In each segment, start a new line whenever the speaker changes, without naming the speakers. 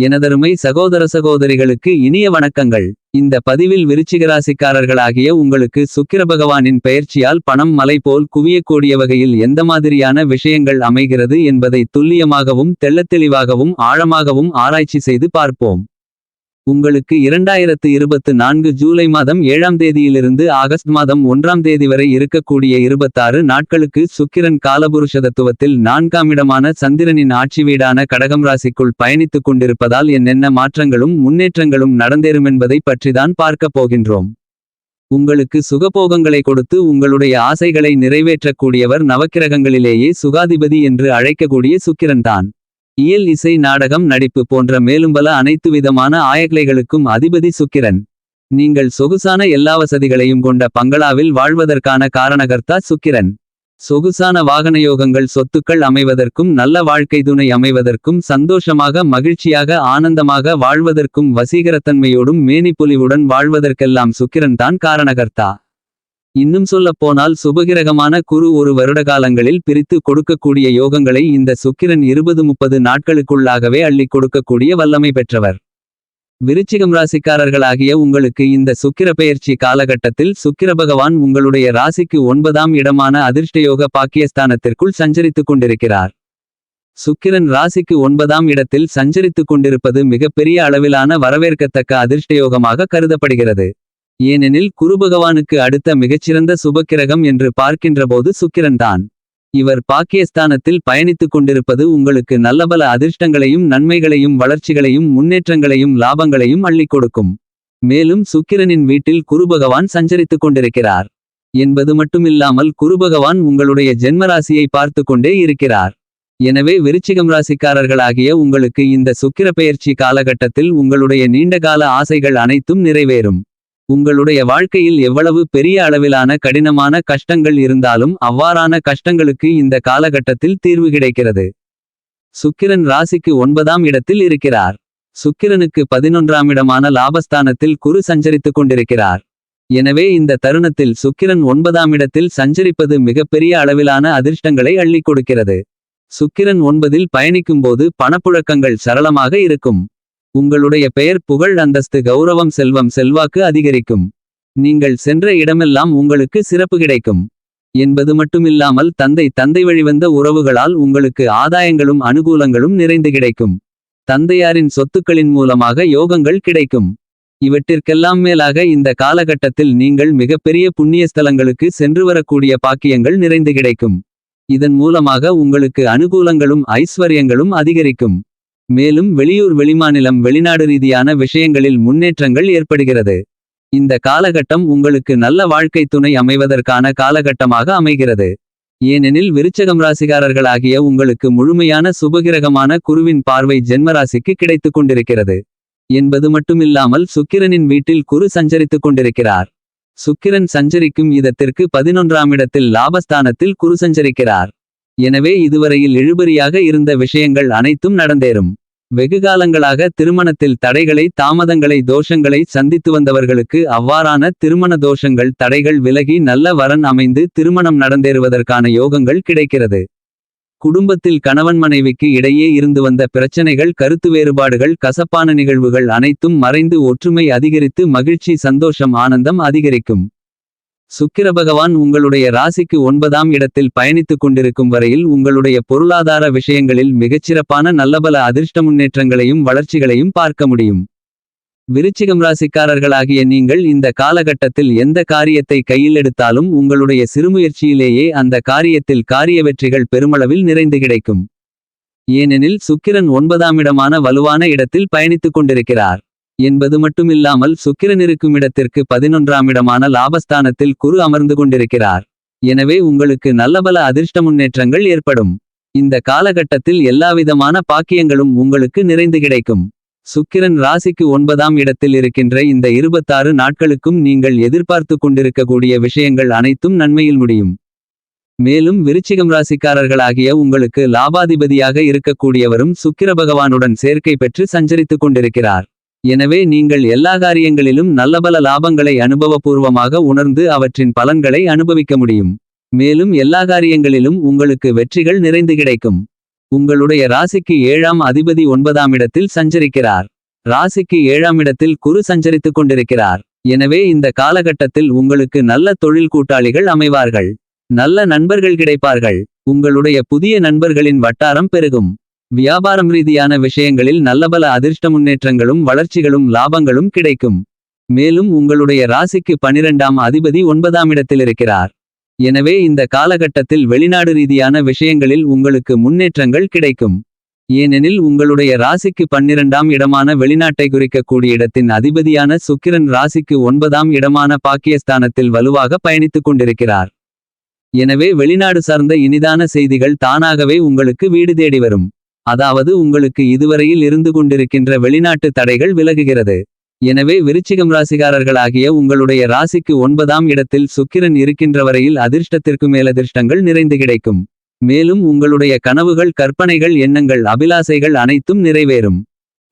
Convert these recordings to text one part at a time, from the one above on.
எனதருமை சகோதர சகோதரிகளுக்கு இனிய வணக்கங்கள். இந்த பதிவில் விருச்சிகராசிக்காரர்களாகிய உங்களுக்கு சுக்கிர பகவானின் பெயர்ச்சியால் பணம் மலை போல் குவியக்கூடிய வகையில் எந்த மாதிரியான விஷயங்கள் அமைகிறது என்பதை துல்லியமாகவும் தெள்ளத்தெளிவாகவும் ஆழமாகவும் ஆராய்ச்சி செய்து பார்ப்போம். உங்களுக்கு இரண்டாயிரத்து இருபத்து நான்கு ஜூலை மாதம் ஏழாம் தேதியிலிருந்து ஆகஸ்ட் மாதம் ஒன்றாம் தேதி வரை இருக்கக்கூடிய இருபத்தாறு நாட்களுக்கு சுக்கிரன் காலபுருஷதத்துவத்தில் நான்காம் இடமான சந்திரனின் ஆட்சி வீடான கடகம் ராசிக்குள் பயணித்துக் கொண்டிருப்பதால் என்னென்ன மாற்றங்களும் முன்னேற்றங்களும் நடந்தேறுமென்பதை பற்றிதான் பார்க்கப் போகின்றோம். உங்களுக்கு சுகபோகங்களை கொடுத்து உங்களுடைய ஆசைகளை நிறைவேற்றக்கூடியவர் நவக்கிரகங்களிலேயே சுகாதிபதி என்று அழைக்கக்கூடிய சுக்கிரன்தான். இயல் இசை நாடகம் நடிப்பு போன்ற மேலும் பல அனைத்து விதமான ஆயக்கலைகளுக்கும் அதிபதி சுக்கிரன். நீங்கள் சொகுசான எல்லா வசதிகளையும் கொண்ட பங்களாவில் வாழ்வதற்கான காரணகர்த்தா சுக்கிரன். சொகுசான வாகன யோகங்கள் சொத்துக்கள் அமைவதற்கும் நல்ல வாழ்க்கை துணை அமைவதற்கும் சந்தோஷமாக மகிழ்ச்சியாக ஆனந்தமாக வாழ்வதற்கும் வசீகரத்தன்மையோடும் மேனிப்பொலிவுடன் வாழ்வதற்கெல்லாம் சுக்கிரன் தான் காரணகர்த்தா. இன்னும் சொல்லப்போனால் சுபகிரகமான குரு ஒரு வருடகாலங்களில் பிரித்து கொடுக்கக்கூடிய யோகங்களை இந்த சுக்கிரன் இருபது முப்பது நாட்களுக்குள்ளாகவே அள்ளிக் கொடுக்கக்கூடிய வல்லமை பெற்றவர். விருச்சிகம் ராசிக்காரர்களாகிய உங்களுக்கு இந்த சுக்கிர பெயர்ச்சி காலகட்டத்தில் சுக்கிர பகவான் உங்களுடைய ராசிக்கு ஒன்பதாம் இடமான அதிர்ஷ்டயோக பாக்கியஸ்தானத்திற்குள் சஞ்சரித்துக் கொண்டிருக்கிறார். சுக்கிரன் ராசிக்கு ஒன்பதாம் இடத்தில் சஞ்சரித்துக் கொண்டிருப்பது மிகப்பெரிய அளவிலான வரவேற்கத்தக்க அதிர்ஷ்டயோகமாக கருதப்படுகிறது. ஏனெனில் குருபகவானுக்கு அடுத்த மிகச்சிறந்த சுபக்கிரகம் என்று பார்க்கின்றபோது சுக்கிரன்தான். இவர் பாக்கியஸ்தானத்தில் பயணித்துக் கொண்டிருப்பது உங்களுக்கு நல்லபல அதிர்ஷ்டங்களையும் நன்மைகளையும் வளர்ச்சிகளையும் முன்னேற்றங்களையும் லாபங்களையும் அள்ளிக் கொடுக்கும். மேலும் சுக்கிரனின் வீட்டில் குருபகவான் சஞ்சரித்துக் கொண்டிருக்கிறார். என்பது மட்டுமில்லாமல் குருபகவான் உங்களுடைய ஜென்மராசியை பார்த்து கொண்டே இருக்கிறார். எனவே விருச்சிகம் ராசிக்காரர்களாகிய உங்களுக்கு இந்த சுக்கிர பெயர்ச்சி காலகட்டத்தில் உங்களுடைய நீண்டகால ஆசைகள் அனைத்தும் நிறைவேறும். உங்களுடைய வாழ்க்கையில் எவ்வளவு பெரிய அளவிலான கடினமான கஷ்டங்கள் இருந்தாலும் அவ்வாறான கஷ்டங்களுக்கு இந்த காலகட்டத்தில் தீர்வு கிடைக்கிறது. சுக்கிரன் ராசிக்கு ஒன்பதாம் இடத்தில் இருக்கிறார். சுக்கிரனுக்கு பதினொன்றாம் இடமான லாபஸ்தானத்தில் குரு சஞ்சரித்துக் கொண்டிருக்கிறார். எனவே இந்த தருணத்தில் சுக்கிரன் ஒன்பதாம் இடத்தில் சஞ்சரிப்பது மிகப்பெரிய அளவிலான அதிர்ஷ்டங்களை அள்ளிக் கொடுக்கிறது. சுக்கிரன் ஒன்பதில் பயணிக்கும்போது பணப்புழக்கங்கள் சரளமாக இருக்கும். உங்களுடைய பெயர் புகழ் அந்தஸ்து கௌரவம் செல்வம் செல்வாக்கு அதிகரிக்கும். நீங்கள் சென்ற இடமெல்லாம் உங்களுக்கு சிறப்பு கிடைக்கும். என்பது மட்டுமில்லாமல் தந்தை தந்தை வழிவந்த உறவுகளால் உங்களுக்கு ஆதாயங்களும் அனுகூலங்களும் நிறைந்து கிடைக்கும். தந்தையாரின் சொத்துக்களின் மூலமாக யோகங்கள் கிடைக்கும். இவற்றிற்கெல்லாம் மேலாக இந்த காலகட்டத்தில் நீங்கள் மிகப்பெரிய புண்ணிய ஸ்தலங்களுக்கு சென்று வரக்கூடிய பாக்கியங்கள் நிறைந்து கிடைக்கும். இதன் மூலமாக உங்களுக்கு அனுகூலங்களும் ஐஸ்வர்யங்களும் அதிகரிக்கும். மேலும் வெளியூர் வெளிமாநிலம் வெளிநாடு ரீதியான விஷயங்களில் முன்னேற்றங்கள் ஏற்படுகிறது. இந்த காலகட்டம் உங்களுக்கு நல்ல வாழ்க்கை துணை அமைவதற்கான காலகட்டமாக அமைகிறது. ஏனெனில் விருச்சகம் ராசிகாரர்களாகிய உங்களுக்கு முழுமையான சுபகிரகமான குருவின் பார்வை ஜென்மராசிக்கு கிடைத்துக் கொண்டிருக்கிறது. என்பது மட்டுமில்லாமல் சுக்கிரனின் வீட்டில் குரு சஞ்சரித்துக் கொண்டிருக்கிறார். சுக்கிரன் சஞ்சரிக்கும் இதத்திற்கு பதினொன்றாம் இடத்தில் லாபஸ்தானத்தில் குரு சஞ்சரிக்கிறார். எனவே இதுவரையில் இழுபறியாக இருந்த விஷயங்கள் அனைத்தும் நடந்தேறும். வெகுகாலங்களாக திருமணத்தில் தடைகளை தாமதங்களை தோஷங்களை சந்தித்து வந்தவர்களுக்கு அவ்வாறான திருமண தோஷங்கள் தடைகள் விலகி நல்ல வரன் அமைந்து திருமணம் நடந்தேறுவதற்கான யோகங்கள் கிடைக்கிறது. குடும்பத்தில் கணவன் மனைவிக்கு இடையே இருந்து வந்த பிரச்சனைகள் கருத்து வேறுபாடுகள் கசப்பான நிகழ்வுகள் அனைத்தும் மறைந்து ஒற்றுமை அதிகரித்து மகிழ்ச்சி சந்தோஷம் ஆனந்தம் அதிகரிக்கும். சுக்கிர பகவான் உங்களுடைய ராசிக்கு ஒன்பதாம் இடத்தில் பயணித்துக் கொண்டிருக்கும் வரையில் உங்களுடைய பொருளாதார விஷயங்களில் மிகச்சிறப்பான நல்லபல அதிர்ஷ்ட முன்னேற்றங்களையும் வளர்ச்சிகளையும் பார்க்க முடியும். விருச்சிகம் ராசிக்காரர்களாகிய நீங்கள் இந்த காலகட்டத்தில் எந்த காரியத்தை கையில் எடுத்தாலும் உங்களுடைய சிறுமுயற்சியிலேயே அந்த காரியத்தில் காரிய வெற்றிகள் பெருமளவில் நிறைந்து கிடைக்கும். ஏனெனில் சுக்கிரன் ஒன்பதாம் இடமான வலுவான இடத்தில் பயணித்துக் கொண்டிருக்கிறார். என்பது மட்டுமில்லாமல் சுக்கிரன் இருக்கும் இடத்திற்கு பதினொன்றாம் இடமான லாபஸ்தானத்தில் குரு அமர்ந்து கொண்டிருக்கிறார். எனவே உங்களுக்கு நல்லபல அதிர்ஷ்ட முன்னேற்றங்கள் ஏற்படும். இந்த காலகட்டத்தில் எல்லாவிதமான பாக்கியங்களும் உங்களுக்கு நிறைந்து கிடைக்கும். சுக்கிரன் ராசிக்கு ஒன்பதாம் இடத்தில் இருக்கின்ற இந்த இருபத்தாறு நாட்களுக்கும் நீங்கள் எதிர்பார்த்து கொண்டிருக்கக்கூடிய விஷயங்கள் அனைத்தும் நன்மையில் முடியும். மேலும் விருச்சிகம் ராசிக்காரர்களாகிய உங்களுக்கு லாபாதிபதியாக இருக்கக்கூடியவரும் சுக்கிர பகவானுடன் சேர்க்கை பெற்று சஞ்சரித்துக் கொண்டிருக்கிறார். எனவே நீங்கள் எல்லா காரியங்களிலும் நல்லபல லாபங்களை அனுபவபூர்வமாக உணர்ந்து அவற்றின் பலன்களை அனுபவிக்க முடியும். மேலும் எல்லா காரியங்களிலும் உங்களுக்கு வெற்றிகள் நிறைந்து கிடைக்கும். உங்களுடைய ராசிக்கு ஏழாம் அதிபதி ஒன்பதாம் இடத்தில் சஞ்சரிக்கிறார். ராசிக்கு ஏழாம் இடத்தில் குரு சஞ்சரித்துக் கொண்டிருக்கிறார். எனவே இந்த காலகட்டத்தில் உங்களுக்கு நல்ல தொழில் கூட்டாளிகள் அமைவார்கள். நல்ல நண்பர்கள் கிடைப்பார்கள். உங்களுடைய புதிய நண்பர்களின் வட்டாரம் பெருகும். வியாபாரம் ரீதியான விஷயங்களில் நல்லபல அதிர்ஷ்ட முன்னேற்றங்களும் வளர்ச்சிகளும் லாபங்களும் கிடைக்கும். மேலும் உங்களுடைய ராசிக்கு பனிரெண்டாம் அதிபதி ஒன்பதாம் இடத்தில் இருக்கிறார். எனவே இந்த காலகட்டத்தில் வெளிநாடு ரீதியான விஷயங்களில் உங்களுக்கு முன்னேற்றங்கள் கிடைக்கும். ஏனெனில் உங்களுடைய ராசிக்கு பன்னிரண்டாம் இடமான வெளிநாட்டை குறிக்கக்கூடிய இடத்தின் அதிபதியான சுக்கிரன் ராசிக்கு ஒன்பதாம் இடமான பாக்கியஸ்தானத்தில் வலுவாக பயணித்துக் கொண்டிருக்கிறார். எனவே வெளிநாடு சார்ந்த இனிதான செய்திகள் தானாகவே உங்களுக்கு வீடு தேடி வரும். அதாவது உங்களுக்கு இதுவரையில் இருந்து கொண்டிருக்கின்ற வெளிநாட்டு தடைகள் விலகுகிறது. எனவே விருச்சிகம் ராசிகாரர்களாகிய உங்களுடைய ராசிக்கு ஒன்பதாம் இடத்தில் சுக்கிரன் இருக்கின்ற வரையில் அதிர்ஷ்டத்திற்கு மேலதிர்ஷ்டங்கள் நிறைந்து கிடைக்கும். மேலும் உங்களுடைய கனவுகள் கற்பனைகள் எண்ணங்கள் அபிலாசைகள் அனைத்தும் நிறைவேறும்.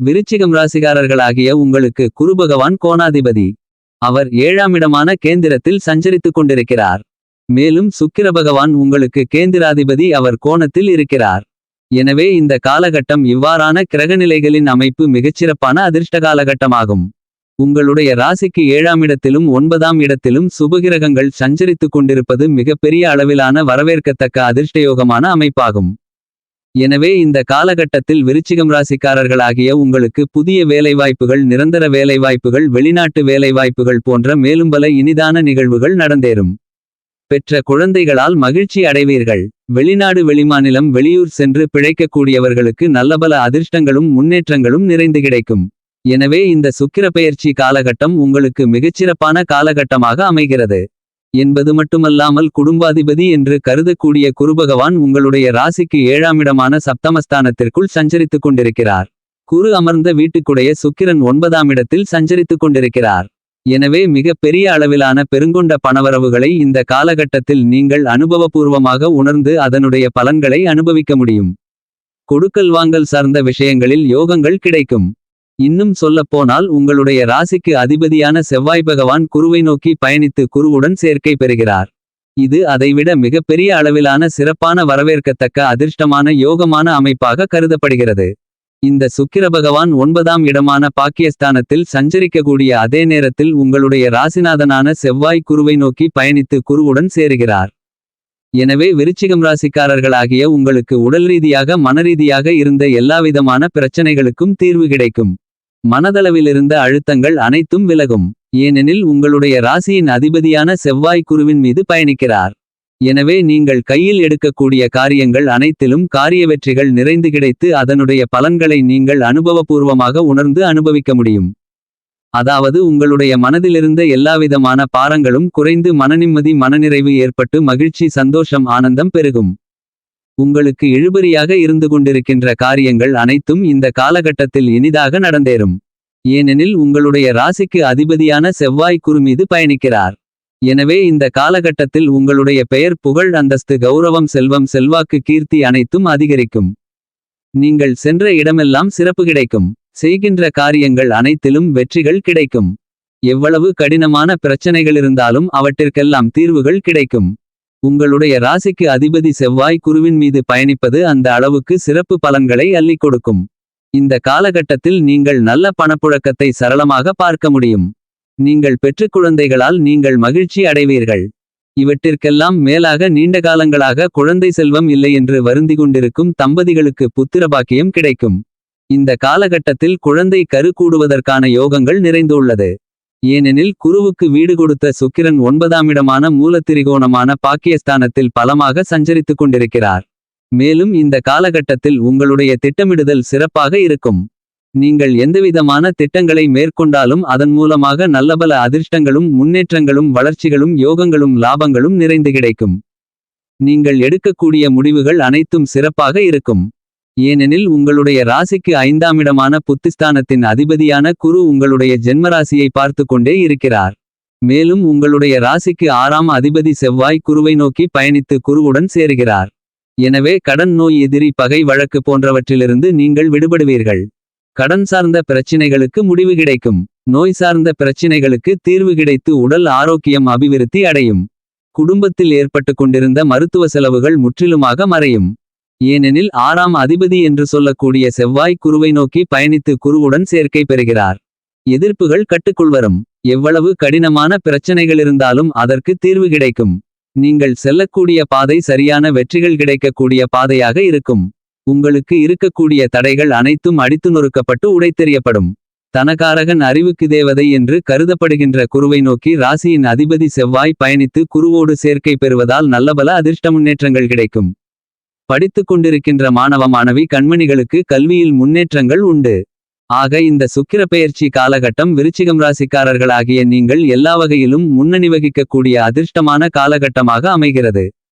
விருச்சிகம் ராசிகாரர்களாகிய உங்களுக்கு குருபகவான் கோணாதிபதி. அவர் ஏழாம் இடமான கேந்திரத்தில் சஞ்சரித்துக் கொண்டிருக்கிறார். மேலும் சுக்கிர பகவான் உங்களுக்கு கேந்திராதிபதி அவர் கோணத்தில் இருக்கிறார். எனவே இந்த காலகட்டம் இவ்வாறான கிரகநிலைகளின் அமைப்பு மிகச்சிறப்பான அதிர்ஷ்ட காலகட்டமாகும். உங்களுடைய ராசிக்கு ஏழாம் இடத்திலும் ஒன்பதாம் இடத்திலும் சுபகிரகங்கள் சஞ்சரித்துக் கொண்டிருப்பது மிகப்பெரிய அளவிலான வரவேற்கத்தக்க அதிர்ஷ்டயோகமான அமைப்பாகும். எனவே இந்த காலகட்டத்தில் விருச்சிகம் ராசிக்காரர்களாகிய உங்களுக்கு புதிய வேலைவாய்ப்புகள் நிரந்தர வேலைவாய்ப்புகள் வெளிநாட்டு வேலைவாய்ப்புகள் போன்ற மேலும் பல இனிதான நிகழ்வுகள் நடந்தேறும். பெற்ற குழந்தைகளால் மகிழ்ச்சி அடைவீர்கள். வெளிநாடு வெளிமாநிலம் வெளியூர் சென்று பிழைக்கக்கூடியவர்களுக்கு நல்லபல அதிர்ஷ்டங்களும் முன்னேற்றங்களும் நிறைந்து கிடைக்கும். எனவே இந்த சுக்கிர பெயர்ச்சி காலகட்டம் உங்களுக்கு மிகச்சிறப்பான காலகட்டமாக அமைகிறது. என்பது மட்டுமல்லாமல் குடும்பாதிபதி என்று கருதக்கூடிய குருபகவான் உங்களுடைய ராசிக்கு ஏழாம் இடமான சப்தமஸ்தானத்திற்குள் சஞ்சரித்துக் கொண்டிருக்கிறார். குரு அமர்ந்த வீட்டுக்குடைய சுக்கிரன் ஒன்பதாம் இடத்தில் சஞ்சரித்துக் கொண்டிருக்கிறார். எனவே மிக பெரிய அளவிலான பெருங்கொண்ட பணவரவுகளை இந்த காலகட்டத்தில் நீங்கள் அனுபவபூர்வமாக உணர்ந்து அதனுடைய பலன்களை அனுபவிக்க முடியும். கொடுக்கல் வாங்கல் சார்ந்த விஷயங்களில் யோகங்கள் கிடைக்கும். இன்னும் சொல்லப்போனால் உங்களுடைய ராசிக்கு அதிபதியான செவ்வாய் பகவான் குருவை நோக்கி பயணித்து குருவுடன் சேர்க்கை பெறுகிறார். இது அதைவிட மிகப்பெரிய அளவிலான சிறப்பான வரவேற்கத்தக்க அதிர்ஷ்டமான யோகமான அமைப்பாக கருதப்படுகிறது. இந்த சுக்கிர பகவான் ஒன்பதாம் இடமான பாக்கியஸ்தானத்தில் சஞ்சரிக்கக்கூடிய அதே நேரத்தில் உங்களுடைய ராசிநாதனான செவ்வாய் குருவை நோக்கி பயணித்து குருவுடன் சேருகிறார். எனவே விருச்சிகம் ராசிக்காரர்களாகிய உங்களுக்கு உடல் ரீதியாக மனரீதியாக இருந்த எல்லாவிதமான பிரச்சனைகளுக்கும் தீர்வு கிடைக்கும். மனதளவிலிருந்த அழுத்தங்கள் அனைத்தும் விலகும். ஏனெனில் உங்களுடைய ராசியின் அதிபதியான செவ்வாய் குருவின் மீது பயணிக்கிறார். எனவே நீங்கள் கையில் எடுக்கக்கூடிய காரியங்கள் அனைத்திலும் காரிய வெற்றிகள் நிறைந்து கிடைத்து அதனுடைய பலன்களை நீங்கள் அனுபவபூர்வமாக உணர்ந்து அனுபவிக்க முடியும். அதாவது உங்களுடைய மனதிலிருந்த எல்லாவிதமான பாரங்களும் குறைந்து மனநிம்மதி மனநிறைவு ஏற்பட்டு மகிழ்ச்சி சந்தோஷம் ஆனந்தம் பெருகும். உங்களுக்கு இழுபறியாக இருந்து கொண்டிருக்கின்ற காரியங்கள் அனைத்தும் இந்த காலகட்டத்தில் இனிதாக நடந்தேறும். ஏனெனில் உங்களுடைய ராசிக்கு அதிபதியான செவ்வாய் குரு மீது பயணிக்கிறார். எனவே இந்த காலகட்டத்தில் உங்களுடைய பெயர் புகழ் அந்தஸ்து கௌரவம் செல்வம் செல்வாக்கு கீர்த்தி அனைத்தும் அதிகரிக்கும். நீங்கள் சென்ற இடமெல்லாம் சிறப்பு கிடைக்கும். செய்கின்ற காரியங்கள் அனைத்திலும் வெற்றிகள் கிடைக்கும். எவ்வளவு கடினமான பிரச்சனைகள் இருந்தாலும் அவற்றிற்கெல்லாம் தீர்வுகள் கிடைக்கும். உங்களுடைய ராசிக்கு அதிபதி செவ்வாய் குருவின் மீது பயணிப்பது அந்த அளவுக்கு சிறப்பு பலன்களை அள்ளிக் கொடுக்கும். இந்த காலகட்டத்தில் நீங்கள் நல்ல பணப்புழக்கத்தை சரளமாக பார்க்க முடியும். நீங்கள் பெற்ற குழந்தைகளால் நீங்கள் மகிழ்ச்சி அடைவீர்கள். இவற்றிற்கெல்லாம் மேலாக நீண்ட காலங்களாக குழந்தை செல்வம் இல்லை என்று வருந்தி கொண்டிருக்கும் தம்பதிகளுக்கு புத்திரபாக்கியம் கிடைக்கும். இந்த காலகட்டத்தில் குழந்தை கரு கூடுவதற்கான யோகங்கள் நிறைந்துள்ளது ஏனெனில் குருவுக்கு வீடு கொடுத்த சுக்கிரன் ஒன்பதாம் இடமான மூலத்திரிகோணமான பாக்கியஸ்தானத்தில் பலமாக சஞ்சரித்துக் கொண்டிருக்கிறார். மேலும் இந்த காலகட்டத்தில் உங்களுடைய திட்டமிடுதல் சிறப்பாக இருக்கும். நீங்கள் எந்தவிதமான திட்டங்களை மேற்கொண்டாலும் அதன் மூலமாக நல்லபல அதிர்ஷ்டங்களும் முன்னேற்றங்களும் வளர்ச்சிகளும் யோகங்களும் லாபங்களும் நிறைந்து கிடைக்கும். நீங்கள் எடுக்கக்கூடிய முடிவுகள் அனைத்தும் சிறப்பாக இருக்கும். ஏனெனில் உங்களுடைய ராசிக்கு ஐந்தாம் இடமான புத்திஸ்தானத்தின் அதிபதியான குரு உங்களுடைய ஜென்மராசியை பார்த்து கொண்டே இருக்கிறார். மேலும் உங்களுடைய ராசிக்கு ஆறாம் அதிபதி செவ்வாய் குருவை நோக்கி பயணித்து குருவுடன் சேருகிறார். எனவே கடன் நோய் எதிரி பகை வழக்கு போன்றவற்றிலிருந்து நீங்கள் விடுபடுவீர்கள். கடன் சார்ந்த பிரச்சினைகளுக்கு முடிவு கிடைக்கும். நோய் சார்ந்த பிரச்சினைகளுக்கு தீர்வு கிடைத்து உடல் ஆரோக்கியம் அபிவிருத்தி அடையும். குடும்பத்தில் ஏற்பட்டு கொண்டிருந்த மருத்துவ செலவுகள் முற்றிலுமாக மறையும். ஏனெனில் ஆறாம் அதிபதி என்று சொல்லக்கூடிய செவ்வாய் குருவை நோக்கி பயணித்து குருவுடன் சேர்க்கை பெறுகிறார். எதிர்ப்புகள் கட்டுக்குள் வரும். எவ்வளவு கடினமான பிரச்சனைகளிருந்தாலும் அதற்கு தீர்வு கிடைக்கும். நீங்கள் செல்லக்கூடிய பாதை சரியான வெற்றிகள் கிடைக்கக்கூடிய பாதையாக இருக்கும். உங்களுக்கு இருக்கக்கூடிய தடைகள் அனைத்தும் அடித்து நொறுக்கப்பட்டு உடைத்தெறியப்படும். தனகாரகன் அறிவுக்கு தேவதை என்று கருதப்படுகின்ற குருவை நோக்கி ராசியின் அதிபதி செவ்வாய் பயணித்து குருவோடு சேர்க்கை பெறுவதால் நல்லபல அதிர்ஷ்ட முன்னேற்றங்கள் கிடைக்கும். படித்துக் கொண்டிருக்கின்ற மாணவ மாணவி கண்மணிகளுக்கு கல்வியில் முன்னேற்றங்கள் உண்டு. ஆக இந்த சுக்கிர பெயர்ச்சி காலகட்டம் விருச்சிகம் ராசிக்காரர்களாகிய நீங்கள் எல்லா வகையிலும் முன்னணி வகிக்கக்கூடிய அதிர்ஷ்டமான காலகட்டமாக அமைகிறது.